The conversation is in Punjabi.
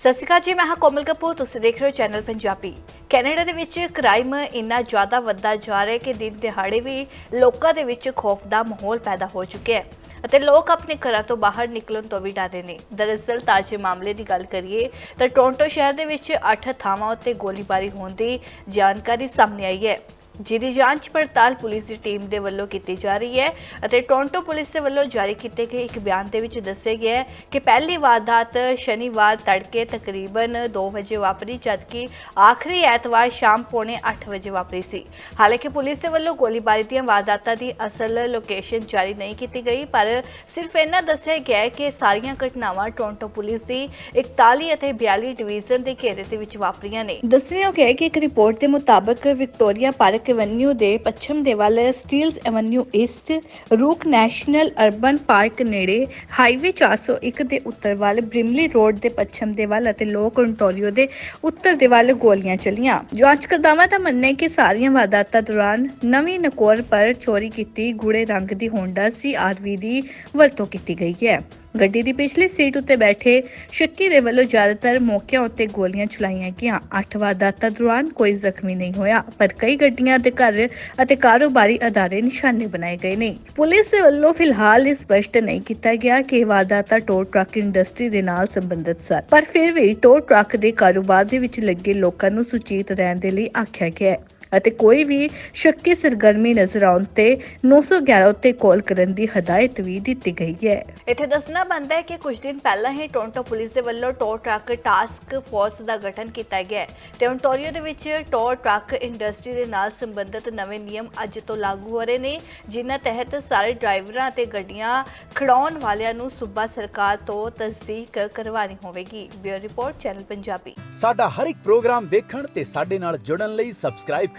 ਸਤਿ ਸ਼੍ਰੀ ਅਕਾਲ ਜੀ, ਮੈਂ ਹਾਂ ਕੋਮਲ ਕਪੂਰ, ਤੁਸੀਂ ਦੇਖ ਰਹੇ ਹੋ ਚੈਨਲ ਪੰਜਾਬੀ। ਕੈਨੇਡਾ ਦੇ ਵਿੱਚ ਕ੍ਰਾਈਮ ਇੰਨਾ ਜ਼ਿਆਦਾ ਵੱਧਦਾ ਜਾ ਰਿਹਾ ਕਿ ਦਿਨ ਦਿਹਾੜੇ ਵੀ ਲੋਕਾਂ ਦੇ ਵਿੱਚ ਖੌਫ ਦਾ ਮਾਹੌਲ ਪੈਦਾ ਹੋ ਚੁੱਕਿਆ ਹੈ ਅਤੇ ਲੋਕ ਆਪਣੇ ਘਰਾਂ ਤੋਂ ਬਾਹਰ ਨਿਕਲਣ ਤੋਂ ਵੀ ਡਰਦੇ ਨੇ। ਦਰਅਸਲ, ਤਾਜ਼ੇ ਮਾਮਲੇ ਦੀ ਗੱਲ ਕਰੀਏ ਤਾਂ ਟੋਰਾਂਟੋ ਸ਼ਹਿਰ ਦੇ ਵਿੱਚ 8 ਥਾਵਾਂ ਉੱਤੇ ਗੋਲੀਬਾਰੀ ਹੋਣ ਦੀ ਜਾਣਕਾਰੀ ਸਾਹਮਣੇ ਆਈ ਹੈ। ਜਿਹਦੀ ਜਾਂਚ ਪੜਤਾਲ ਪੁਲਿਸ ਦੀ ਟੀਮ ਦੇ ਵੱਲੋਂ ਕੀਤੀ ਜਾ ਰਹੀ ਹੈ ਅਤੇ ਟੋਰਾਂਟੋ ਪੁਲਿਸ ਦੇ ਵੱਲੋਂ ਜਾਰੀ ਕੀਤੇ ਗਏ ਇੱਕ ਬਿਆਨ ਦੇ ਵਿੱਚ ਦੱਸਿਆ ਗਿਆ ਹੈ ਕਿ ਪਹਿਲੀ ਵਾਰਦਾਤ ਸ਼ਨੀਵਾਰ ਤੜਕੇ ਤਕਰੀਬਨ 2 ਵਜੇ ਵਾਪਰੀ, ਜਦਕਿ ਆਖਰੀ ਐਤਵਾਰ ਸ਼ਾਮ ਪੌਣੇ 8 ਵਜੇ ਵਾਪਰੀ ਸੀ। ਹਾਲਾਂਕਿ ਪੁਲਿਸ ਦੇ ਵੱਲੋਂ ਗੋਲੀਬਾਰੀ ਦੀਆਂ ਵਾਰਦਾਤਾਂ ਦੀ ਅਸਲ ਲੋਕੇਸ਼ਨ ਜਾਰੀ ਨਹੀਂ ਕੀਤੀ ਗਈ, ਪਰ ਸਿਰਫ ਇਹਨਾਂ ਦੱਸਿਆ ਗਿਆ ਹੈ ਕਿ ਸਾਰੀਆਂ ਘਟਨਾਵਾਂ ਟੋਰਾਂਟੋ ਪੁਲਿਸ ਦੀ 41 ਅਤੇ 42 ਡਿਵੀਜ਼ਨ ਦੇ ਘੇਰੇ ਦੇ ਵਿੱਚ ਵਾਪਰੀਆਂ ਨੇ। ਦੱਸਿਆ ਗਿਆ ਕਿ ਇੱਕ ਰਿਪੋਰਟ ਦੇ ਮੁਤਾਬਕ ਵਿਕਟੋਰੀਆ ਪਾਰਕ ਐਵਨਿਊ ਦੇ ਪੱਛਮ ਦੇ ਵੱਲ Steeles Avenue East, Rouge National Urban Park ਨੇੜੇ ਹਾਈਵੇ 401 ਦੇ ਉੱਤਰ ਵੱਲ, ਬ੍ਰਿਮਲੀ ਰੋਡ ਦੇ ਪੱਛਮ ਦੇ ਵੱਲ ਅਤੇ ਲੋਕ ਓਨਟਾਰੀਓ ਦੇ ਉੱਤਰ ਦੇ ਵੱਲ ਗੋਲੀਆਂ ਚੱਲੀਆਂ। ਜਾਂਚਕਰਤਾਵਾਂ ਦਾ ਮੰਨਣਾ ਹੈ ਕਿ ਸਾਰੀਆਂ ਵਾਰਦਾਤਾਂ ਦੌਰਾਨ ਨਵੀਂ ਨਕੋਰ ਪਰ ਚੋਰੀ ਕੀਤੀ ਗੂੜੇ ਰੰਗ ਦੀ ਹੋਂਡਾ ਸੀ ਆਰਵੀ ਦੀ ਵਰਤੋਂ ਕੀਤੀ ਗਈ ਹੈ। ਗੱਡੀ ਦੀ ਪਿਛਲੀ ਸੀਟ ਉੱਤੇ ਬੈਠੇ ਸ਼ੱਕੀ ਦੇ ਵੱਲੋਂ ਜ਼ਿਆਦਾਤਰ ਮੌਕਿਆਂ ਉੱਤੇ ਗੋਲੀਆਂ ਚਲਾਈਆਂ ਗਈਆਂ। ਅੱਠ ਵਾਰਦਾਤਾਂ ਦੌਰਾਨ ਕੋਈ ਜ਼ਖਮੀ ਨਹੀਂ ਹੋਇਆ, ਪਰ ਕਈ ਗੱਡੀਆਂ ਅਤੇ ਘਰ ਅਤੇ ਕਾਰੋਬਾਰੀ ਅਦਾਰੇ ਨਿਸ਼ਾਨੇ ਬਣਾਏ ਗਏ ਨੇ। ਪੁਲਿਸ ਦੇ ਵੱਲੋਂ ਫਿਲਹਾਲ ਇਹ ਸਪਸ਼ਟ ਨਹੀਂ ਕੀਤਾ ਗਿਆ ਕਿ ਇਹ ਵਾਰਦਾਤਾਂ ਟੋ ਟਰੱਕ ਇੰਡਸਟਰੀ ਦੇ ਨਾਲ ਸੰਬੰਧਿਤ ਸਨ, ਪਰ ਫਿਰ ਵੀ ਟੋ ਟਰੱਕ ਦੇ ਕਾਰੋਬਾਰ ਦੇ ਵਿੱਚ ਲੱਗੇ ਲੋਕਾਂ ਨੂੰ ਸੁਚੇਤ ਰਹਿਣ ਦੇ ਲਈ ਆਖਿਆ ਗਿਆ ਹੈ। ਅਤੇ ਕੋਈ ਵੀ ਸ਼ੱਕੀ ਸਰਗਰਮੀ ਨਜ਼ਰ ਆਉਣ ਤੇ 911 ਉੱਤੇ ਕਾਲ ਕਰਨ ਦੀ ਹਦਾਇਤ ਵੀ ਦਿੱਤੀ ਗਈ ਹੈ। ਇੱਥੇ ਦੱਸਣਾ ਬਣਦਾ ਹੈ ਕਿ ਕੁਝ ਦਿਨ ਪਹਿਲਾਂ ਹੀ ਟੋਰਾਂਟੋ ਪੁਲਿਸ ਦੇ ਵੱਲੋਂ ਟੋ ਟਰੱਕ ਟਾਸਕ ਫੋਰਸ ਦਾ ਗਠਨ ਕੀਤਾ ਗਿਆ ਹੈ ਤੇ ਓਨਟਾਰੀਓ ਦੇ ਵਿੱਚ ਟੋ ਟਰੱਕ ਇੰਡਸਟਰੀ ਦੇ ਨਾਲ ਸੰਬੰਧਿਤ ਨਵੇਂ ਨਿਯਮ ਅੱਜ ਤੋਂ ਲਾਗੂ ਹੋ ਰਹੇ ਨੇ ਜਿਨ੍ਹਾਂ ਤਹਿਤ ਸਾਰੇ ਡਰਾਈਵਰਾਂ ਅਤੇ ਗੱਡੀਆਂ ਖੜਾਉਣ ਵਾਲਿਆਂ ਨੂੰ ਸੂਬਾ ਸਰਕਾਰ ਤੋਂ ਤਸਦੀਕ ਕਰਵਾਉਣੀ ਹੋਵੇਗੀ। Bureau report channel Punjabi. ਸਾਡਾ ਹਰ ਇੱਕ ਪ੍ਰੋਗਰਾਮ ਦੇਖਣ ਤੇ ਸਾਡੇ ਨਾਲ ਜੁੜਨ ਲਈ ਸਬਸਕ੍ਰਾਈਬ